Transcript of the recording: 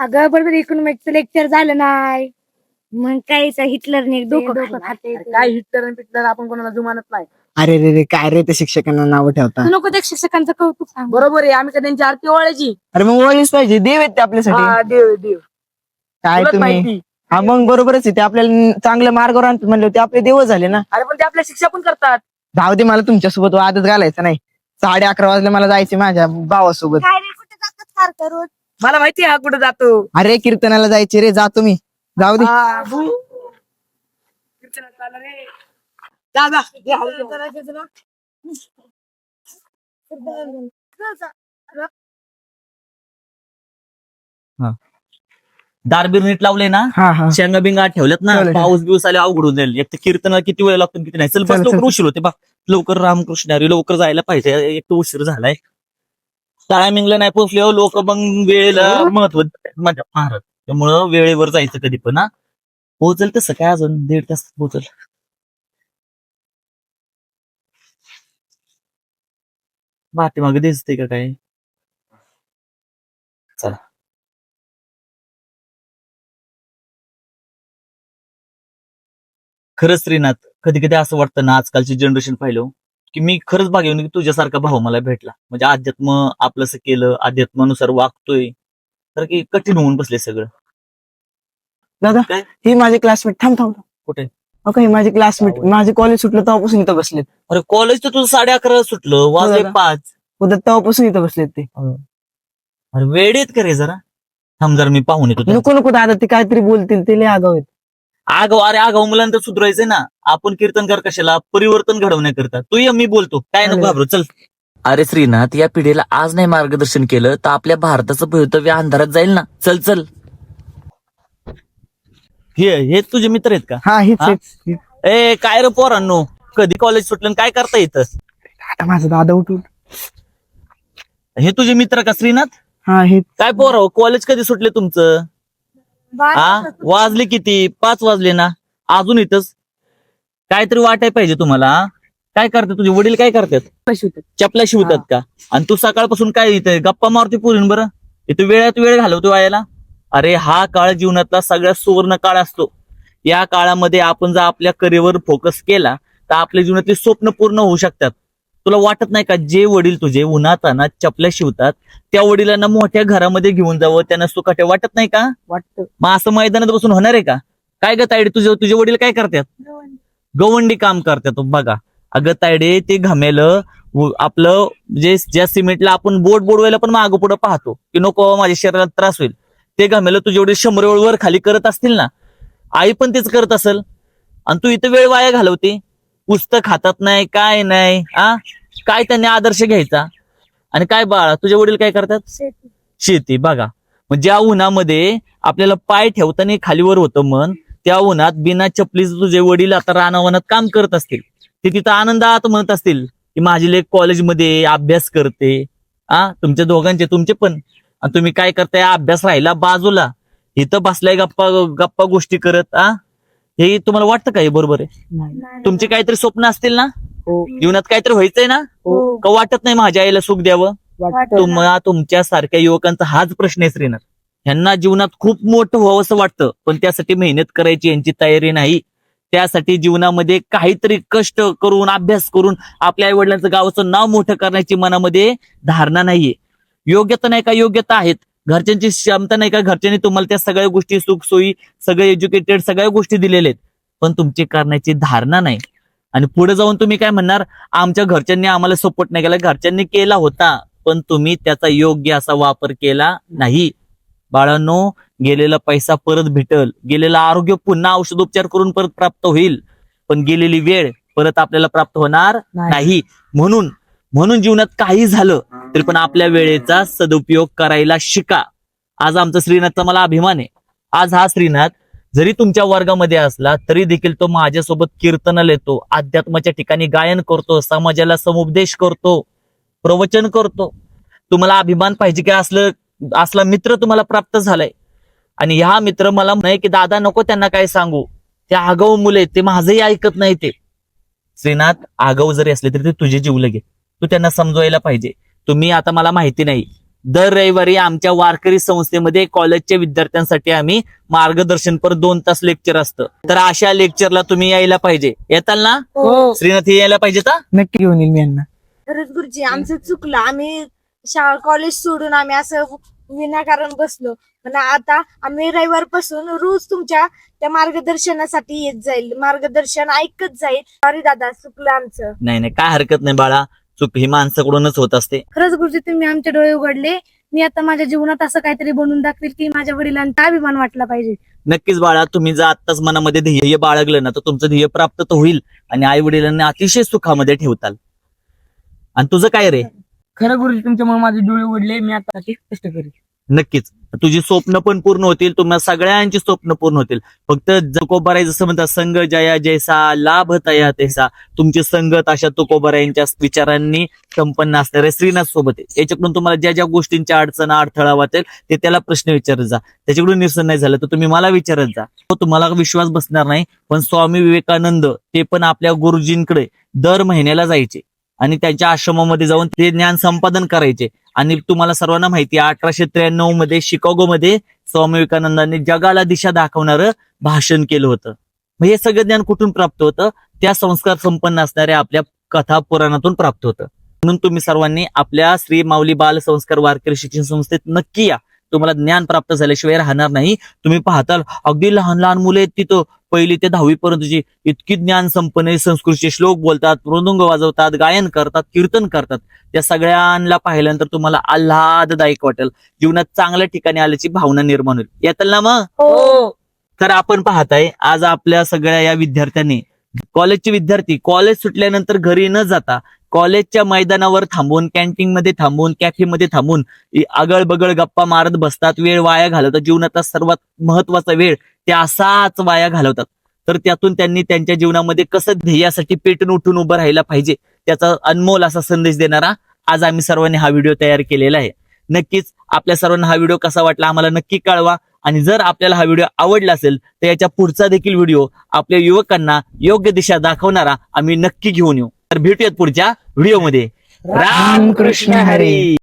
अगं बरोबर इकॉनॉमिक्सचं लेक्चर झालं नाही. मग काय हिटलरने डोकं डोकं खाते. काय हिटलर आणि पिटलर आपण कोणाला जुमानत नाही. अरे रे रे काय रे ते शिक्षकांना नाव ठेवता? तू नको त्या शिक्षकांचं कौतुक सांग. बरोबर आहे आम्ही का त्यांची आरती ओळायची अरे मग ओळखलीच पाहिजे देव आहेत ते आपल्यासाठी. हा, देव देव. काय तुलाच तुम्ही? माहिती. हा मग बरोबरच आहे ते आपल्याला चांगल्या मार्गावर आणतात म्हणले ते आपले देव झाले ना. अरे पण ते आपल्या शिक्षा पण करतात. जाऊ दे मला तुमच्यासोबत वादच घालायचं नाही. साडे अकरा वाजले मला जायचे माझ्या भावासोबत. काय रे कुठे जातात सारखं रोज? मला माहिती हा कुठे जातो. अरे कीर्तनाला जायचे रे जातो मी जाऊ दे. हा, भू. कीर्तनात चालला रे. जा, जा. जे हवं ते. दारबीर नीट लावले ना? हा हा. शेंगा बिंगा ठेवल्यात ना ठेवले, पाऊस बिऊस आले अवघड होऊन जाईल. एक तर कीर्तनाला किती वेळ लागतो आणि किती नाही. चल बस चल, लवकर. उशीर होते बा लवकर रामकृष्ण हरी लवकर जायला पाहिजे. एक तर उशीर झालाय. टायमिंगला नाही पोहोचले लोक मग वेळेला महत्त्व माझ्या महाराज त्यामुळं वेळेवर जायचं कधी पण हा. पोहोचल तसं काय अजून? दीड तास पोहोचल. पाठीमागे दिसते का काय? चला. खरंच श्रीनाथ कधी कधी असं वाटतं ना आजकालची जनरेशन पाहिलं की मी खरंच बघेन की तुझ्यासारखा भाऊ मला भेटला. म्हणजे अध्यात्म आपलंसं केलं अध्यात्मानुसार वागतोय. तर की कठीण होऊन बसले सगळं. दादा काय? ही माझे क्लासमेट थांब थांब थांब. कुठे? हो का, हे माझे क्लासमेट माझे कॉलेज सुटलं तेव्हापासून इथं बसलेत. अरे कॉलेज तर तुझं साडे अकरा सुटलं वाजले बरं. पाच. उद्या तेव्हापासून इथं बसलेत ते. अरे वेळ येत का रे जरा? थांब जरा मी पाहून येतो. नको नको दादा ते काहीतरी बोलतील ते लय आगाव आहेत. आगाव अरे आगाव मुलांना तर सुधरायचंय ना. आपण कीर्तनकार कशाला? परिवर्तन घडवण्याकरता. तू ये मी बोलतो. काय नको. घाबरू चल. अरे श्रीनाथ या पिढीला आज नाही मार्गदर्शन केलं तर आपल्या भारताचं भवितव्य अंधारात जाईल ना. चल चल. हे हे तुझे मित्र आहेत का? हा हेच हा? हेच. ए काय रे पोरांनो? कधी कॉलेज सुटलं आणि काय करता येतं आता माझा दादा उठून. हे तुझे मित्र का श्रीनाथ? हा हेच. काय पोर कॉलेज कधी सुटले तुमचं? हा? वाजले किती? पाच वाजले ना? अजून इथंच? काहीतरी वाटाय पाहिजे तुम्हाला? काय करतात तुझे वडील काय करतात? चपला शिवतात का? आणि तू सकाळपासून काय इथे गप्पा मारते पुरीन बरं? इथे वेळात वेळ घालवतो वायाला. अरे हा काळ जीवनातला सगळ्यात सुवर्ण काळ असतो. या काळामध्ये आपण जर आपल्या करिअरवर फोकस केला तर आपल्या जीवनातली स्वप्न पूर्ण होऊ शकतात. तुला वाटत नाही का जे वडील तुझे उन्हाताना चपल्या शिवतात त्या वडिलांना मोठ्या घरामध्ये घेऊन जावं त्यांना सुखाट्या वाटत नाही का? वाटतं. मग असं मैदानात बसून होणार आहे का? काय ग तुझे तुझे वडील काय करतात? गवंडी काम करतात बघा. अगं तायडे ते घमेलं आपलं जे ज्या सिमेंटला आपण बोट बोडवायला पण मागं पुढे पाहतो की नको माझ्या शरीराला त्रास होईल. ते घमेलं तुझे वडील शंभर वेळ वर खाली करत असतील ना आई पण तेच करत असेल. आणि तू इथं वेळ वाया घालवते. पुस्तक हातात नाही काय नाही आ? काय त्यांनी आदर्श घ्यायचा? आणि काय बाळा तुझे वडील काय करतात? शेती. बघा. मग ज्या उन्हामध्ये आपल्याला पाय ठेवताना खालीवर होतं मन त्या उन्हात बिना चपलीचं तुझे वडील आता रानावनात काम करत असतील. ते तिथं आनंदात म्हणत असतील की माझी लेख कॉलेजमध्ये अभ्यास करते. आ तुमच्या दोघांचे तुमचे पण. आणि तुम्ही काय करताय? अभ्यास राहिला बाजूला. इथं बसलाय गप्पा गप्पा गोष्टी करत. आ? हे तुम्हाला वाटतं का हे बरोबर आहे? तुमचे काहीतरी स्वप्न असतील ना? हो. जीवनात काहीतरी व्हायचंय ना? हो. का वाटत नाही माझ्या आईला सुख द्यावं? तुम्हाला तुमच्या सारख्या युवकांचा हाच प्रश्न आहे श्रीनाथ. ह्यांना जीवनात खूप मोठं व्हावं असं वाटतं पण त्यासाठी मेहनत करायची यांची तयारी नाही. त्यासाठी जीवनामध्ये काहीतरी कष्ट करून अभ्यास करून आपल्या आई वडिलांचं गावाचं नाव मोठं करण्याची मनामध्ये धारणा नाहीये. योग्यता नाही का योग्यता आहेत. घरच्यांची क्षमता नाही का? घरच्यांनी तुम्हाला त्या सगळ्या गोष्टी सुख सोयी सगळे एज्युकेटेड सगळ्या गोष्टी दिलेल्या आहेत. पण तुमची करण्याची धारणा नाही. आणि पुढे जाऊन तुम्ही काय म्हणणार? आमच्या घरच्यांनी आम्हाला सपोर्ट नाही केला. घरच्यांनी केला होता पण तुम्ही त्याचा योग्य असा वापर केला नाही. बाळांनो गेलेला पैसा परत भेटल. गेलेलं आरोग्य पुन्हा औषधोपचार करून परत प्राप्त होईल. पण गेलेली वेळ परत आपल्याला प्राप्त होणार नाही. म्हणून म्हणून जीवनात काही झालं तरी पण आपल्या वेळेचा सदुपयोग करायला शिका. आज आमचा श्रीनाथचा मला अभिमान आहे. आज हा श्रीनाथ जरी तुमच्या वर्गामध्ये असला तरी देखील तो माझ्यासोबत कीर्तनाला येतो अध्यात्माच्या ठिकाणी गायन करतो समाजाला समुपदेश करतो प्रवचन करतो. तुम्हाला अभिमान पाहिजे की असलं असला मित्र तुम्हाला प्राप्त झालाय. आणि ह्या मित्र मला नाही की दादा नको त्यांना काय सांगू. ते आगाऊ मुले ते माझंही ऐकत नाही ते. श्रीनाथ आगाऊ जरी असले तरी ते तुझे जीव लगे तू त्यांना समजवायला पाहिजे. तुम्ही आता मला माहिती नाही. दर रविवारी आमच्या वारकरी संस्थेमध्ये कॉलेजच्या विद्यार्थ्यांसाठी आम्ही मार्गदर्शनपर दोन तास लेक्चर असतं. तर अशा लेक्चरला तुम्ही यायला पाहिजे. येताल ना? हो. श्रीनाथ हे यायला पाहिजे का नक्की घेऊन येईल मी यांना. खरंच गुरुजी आमचं चुकलं. आम्ही शाळा कॉलेज सोडून आम्ही असं विनाकारण बसलो. पण आता आम्ही रविवारपासून रोज तुमच्या त्या मार्गदर्शनासाठी येत जाईल. मार्गदर्शन ऐकत जाईल. सॉरी दादा चुकलं आमचं. नाही नाही काय हरकत नाही बाळा. चूक ही माणसाकडूनच होत असते. खरंच गुरुजी तुम्ही आमचे डोळे उघडले. मी आता माझ्या जीवनात असं काहीतरी बनवून दाखवेल की माझ्या वडिलांचा अभिमान वाटला पाहिजे. नक्कीच बाळा तुम्ही जर आत्ताच मनामध्ये ध्येय बाळगलं ना तर तुमचं ध्येय प्राप्त तर होईल. आणि आई वडिलांना अतिशय सुखामध्ये ठेवताल. आणि तुझं काय रे? खरं गुरुजी तुमच्यामुळे माझे डोळे उघडले. मी आता कष्ट करेन. नक्कीच. तुझी स्वप्न पण पूर्ण होतील. तुम्हाला सगळ्यांची स्वप्न पूर्ण होतील. फक्त तुकोबाराय जसं म्हणतात संघ जया जैसा लाभ तया तैसा. तुमची संगत अशा तुकोबारायांच्या विचारांनी संपन्न असणाऱ्या श्रीनाथ सोबत आहे याच्याकडून तुम्हाला ज्या ज्या गोष्टींच्या अडचण अडथळा वाटेल ते त्याला प्रश्न विचारत जा. त्याच्याकडून निरसन नाही झालं तर तुम्ही मला विचारत जा. तो तुम्हाला विश्वास बसणार नाही. पण स्वामी विवेकानंद ते पण आपल्या गुरुजींकडे दर महिन्याला जायचे. आणि त्यांच्या आश्रमामध्ये जाऊन ते ज्ञान संपादन करायचे. आणि तुम्हाला सर्वांना माहिती आहे अठराशे त्र्याण्णवमध्ये शिकागो मध्ये स्वामी विवेकानंदांनी जगाला दिशा दाखवणारं भाषण केलं होतं. मग हे सगळं ज्ञान कुठून प्राप्त होतं? त्या संस्कार संपन्न असणाऱ्या आपल्या कथा पुराणातून प्राप्त होतं. म्हणून तुम्ही सर्वांनी आपल्या श्री माऊली बाल संस्कार वारकरी शिक्षण संस्थेत नक्की या. तुम्हाला ज्ञान प्राप्त झाल्याशिवाय राहणार नाही. तुम्ही पाहताल अगदी लहान लहान मुले तिथं. पहिली ते दहावी पर्यंतची इतकी ज्ञान संपन्न संस्कृतचे श्लोक बोलतात मृदुंग वाजवतात गायन करतात कीर्तन करतात. त्या सगळ्यांना पाहिल्यानंतर तुम्हाला आल्हाददायक वाटेल. जीवनात चांगल्या ठिकाणी आल्याची भावना निर्माण होईल. येताल ना मग? हो. तर आपण पाहताय आज आपल्या सगळ्या या विद्यार्थ्यांनी कॉलेजचे विद्यार्थी कॉलेज सुटल्यानंतर घरी न जाता कॉलेजच्या मैदानावर थांबून कॅन्टीन मध्ये थांबून कॅफेमध्ये थांबून आगळ बगळ गप्पा मारत बसतात वेळ वाया घालवतात. जीवनाचा सर्वात महत्त्वाचा वेळ ते असाच वाया घालवतात. तर त्यातून त्यांनी त्यांच्या जीवनामध्ये कसं ध्येयासाठी पेटून उठून उभं राहायला पाहिजे त्याचा अनमोल असा संदेश देणारा आज आम्ही सर्वांनी हा व्हिडिओ तयार केलेला आहे. नक्कीच आपल्या सर्वांना हा व्हिडिओ कसा वाटला आम्हाला नक्की कळवा. आणि जर आपल्याला हा व्हिडिओ आवडला असेल तर याच्या पुढचा देखील व्हिडिओ आपल्या युवकांना योग्य दिशा दाखवणारा आम्ही नक्की घेऊन येऊ. तर भेटूयात पुढच्या व्हिडिओमध्ये. राम कृष्ण हरी.